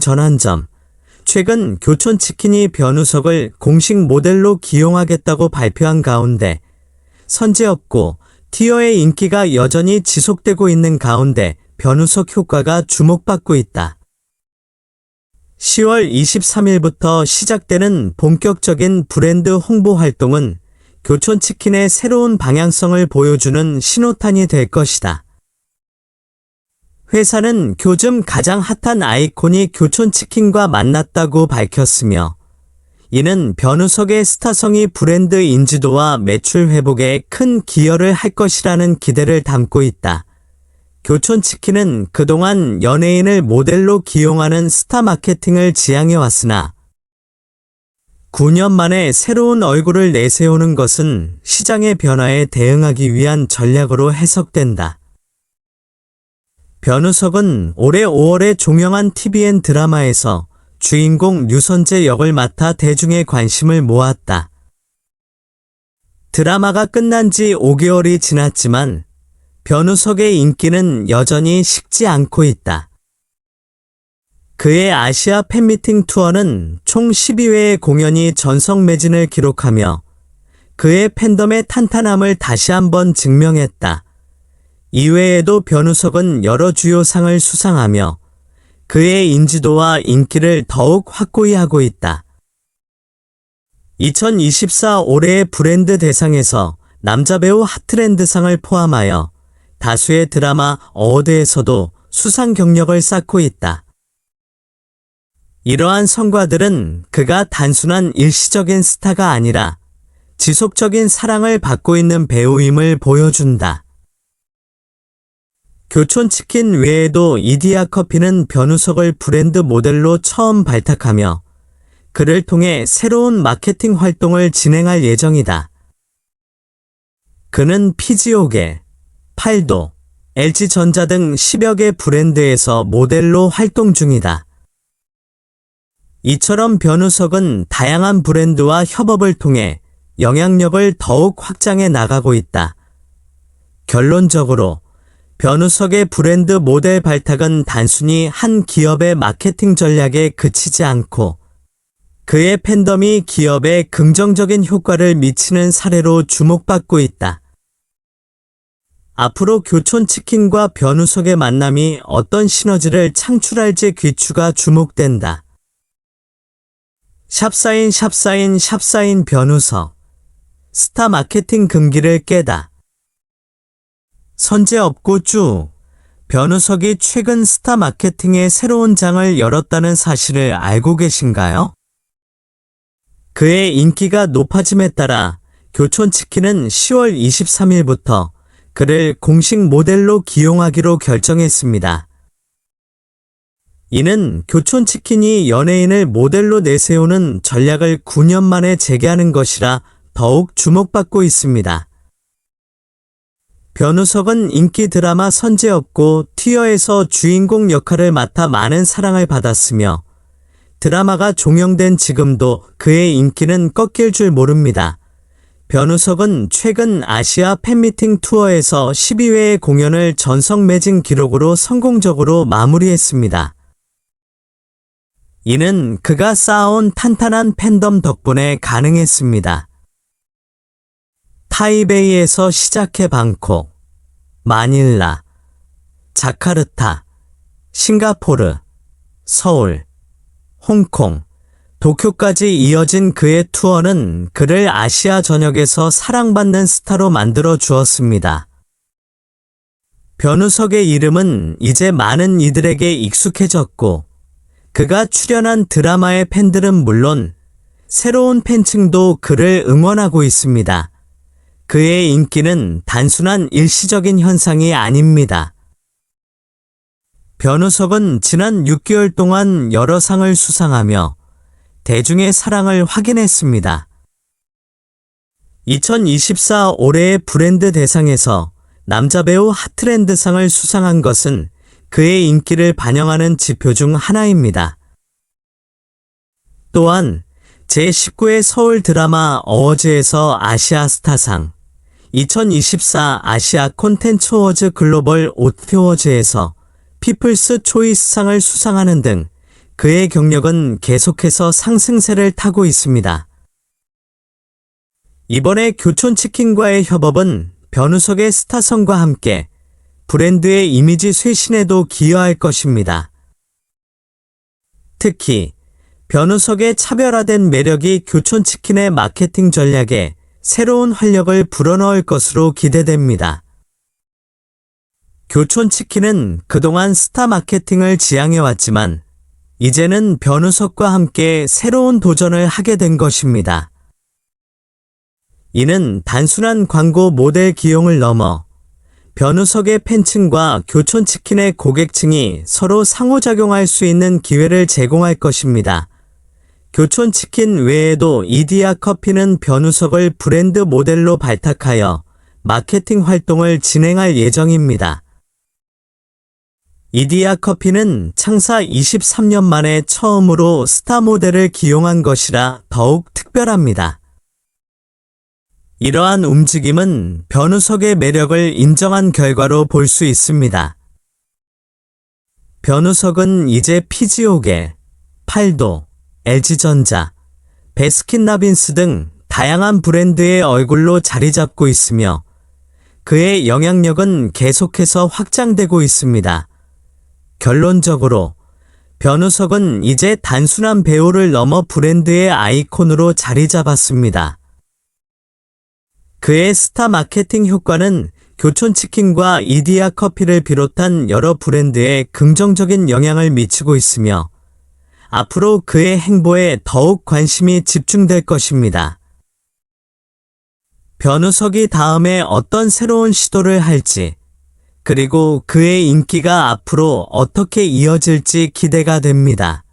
전한 점. 최근 교촌 치킨이 변우석을 공식 모델로 기용하겠다고 발표한 가운데 선제업고 티어의 인기가 여전히 지속되고 있는 가운데 변우석 효과가 주목받고 있다. 10월 23일부터 시작되는 본격적인 브랜드 홍보 활동은 교촌치킨의 새로운 방향성을 보여주는 신호탄이 될 것이다. 회사는 요즘 가장 핫한 아이콘이 교촌치킨과 만났다고 밝혔으며 이는 변우석의 스타성이 브랜드 인지도와 매출 회복에 큰 기여를 할 것이라는 기대를 담고 있다. 교촌치킨은 그동안 연예인을 모델로 기용하는 스타 마케팅을 지향해 왔으나 9년 만에 새로운 얼굴을 내세우는 것은 시장의 변화에 대응하기 위한 전략으로 해석된다. 변우석은 올해 5월에 종영한 TVN 드라마에서 주인공 류선재 역을 맡아 대중의 관심을 모았다. 드라마가 끝난 지 5개월이 지났지만 변우석의 인기는 여전히 식지 않고 있다. 그의 아시아 팬미팅 투어는 총 12회의 공연이 전석 매진을 기록하며 그의 팬덤의 탄탄함을 다시 한번 증명했다. 이외에도 변우석은 여러 주요 상을 수상하며 그의 인지도와 인기를 더욱 확고히 하고 있다. 2024 올해의 브랜드 대상에서 남자 배우 하트랜드상을 포함하여 다수의 드라마 어워드에서도 수상 경력을 쌓고 있다. 이러한 성과들은 그가 단순한 일시적인 스타가 아니라 지속적인 사랑을 받고 있는 배우임을 보여준다. 교촌 치킨 외에도 이디야 커피는 변우석을 브랜드 모델로 처음 발탁하며 그를 통해 새로운 마케팅 활동을 진행할 예정이다. 그는 피지오게, 팔도, LG전자 등 10여 개 브랜드에서 모델로 활동 중이다. 이처럼 변우석은 다양한 브랜드와 협업을 통해 영향력을 더욱 확장해 나가고 있다. 결론적으로 변우석의 브랜드 모델 발탁은 단순히 한 기업의 마케팅 전략에 그치지 않고 그의 팬덤이 기업에 긍정적인 효과를 미치는 사례로 주목받고 있다. 앞으로 교촌치킨과 변우석의 만남이 어떤 시너지를 창출할지 귀추가 주목된다. 샵사인 샵사인 샵사인 변우석 스타 마케팅 금기를 깨다. 선제 없고 쭉 변우석이 최근 스타 마케팅의 새로운 장을 열었다는 사실을 알고 계신가요? 그의 인기가 높아짐에 따라 교촌치킨은 10월 23일부터 그를 공식 모델로 기용하기로 결정했습니다. 이는 교촌치킨이 연예인을 모델로 내세우는 전략을 9년 만에 재개하는 것이라 더욱 주목받고 있습니다. 변우석은 인기 드라마 선제였고 티어에서 주인공 역할을 맡아 많은 사랑을 받았으며 드라마가 종영된 지금도 그의 인기는 꺾일 줄 모릅니다. 변우석은 최근 아시아 팬미팅 투어에서 12회의 공연을 전석 매진 기록으로 성공적으로 마무리했습니다. 이는 그가 쌓아온 탄탄한 팬덤 덕분에 가능했습니다. 타이베이에서 시작해 방콕, 마닐라, 자카르타, 싱가포르, 서울, 홍콩, 도쿄까지 이어진 그의 투어는 그를 아시아 전역에서 사랑받는 스타로 만들어 주었습니다. 변우석의 이름은 이제 많은 이들에게 익숙해졌고, 그가 출연한 드라마의 팬들은 물론 새로운 팬층도 그를 응원하고 있습니다. 그의 인기는 단순한 일시적인 현상이 아닙니다. 변우석은 지난 6개월 동안 여러 상을 수상하며 대중의 사랑을 확인했습니다. 2024 올해의 브랜드 대상에서 남자 배우 하트랜드상을 수상한 것은 그의 인기를 반영하는 지표 중 하나입니다. 또한 제19회 서울 드라마 어워즈에서 아시아 스타상, 2024 아시아 콘텐츠 어워즈 글로벌 오티어워즈에서 피플스 초이스상을 수상하는 등 그의 경력은 계속해서 상승세를 타고 있습니다. 이번에 교촌치킨과의 협업은 변우석의 스타성과 함께 브랜드의 이미지 쇄신에도 기여할 것입니다. 특히 변우석의 차별화된 매력이 교촌치킨의 마케팅 전략에 새로운 활력을 불어넣을 것으로 기대됩니다. 교촌치킨은 그동안 스타 마케팅을 지향해왔지만 이제는 변우석과 함께 새로운 도전을 하게 된 것입니다. 이는 단순한 광고 모델 기용을 넘어 변우석의 팬층과 교촌치킨의 고객층이 서로 상호작용할 수 있는 기회를 제공할 것입니다. 교촌 치킨 외에도 이디야 커피는 변우석을 브랜드 모델로 발탁하여 마케팅 활동을 진행할 예정입니다. 이디야 커피는 창사 23년 만에 처음으로 스타 모델을 기용한 것이라 더욱 특별합니다. 이러한 움직임은 변우석의 매력을 인정한 결과로 볼 수 있습니다. 변우석은 이제 피지오게, 팔도, LG전자, 베스킨라빈스 등 다양한 브랜드의 얼굴로 자리 잡고 있으며 그의 영향력은 계속해서 확장되고 있습니다. 결론적으로 변우석은 이제 단순한 배우를 넘어 브랜드의 아이콘으로 자리 잡았습니다. 그의 스타 마케팅 효과는 교촌치킨과 이디야 커피를 비롯한 여러 브랜드에 긍정적인 영향을 미치고 있으며 앞으로 그의 행보에 더욱 관심이 집중될 것입니다. 변우석이 다음에 어떤 새로운 시도를 할지, 그리고 그의 인기가 앞으로 어떻게 이어질지 기대가 됩니다.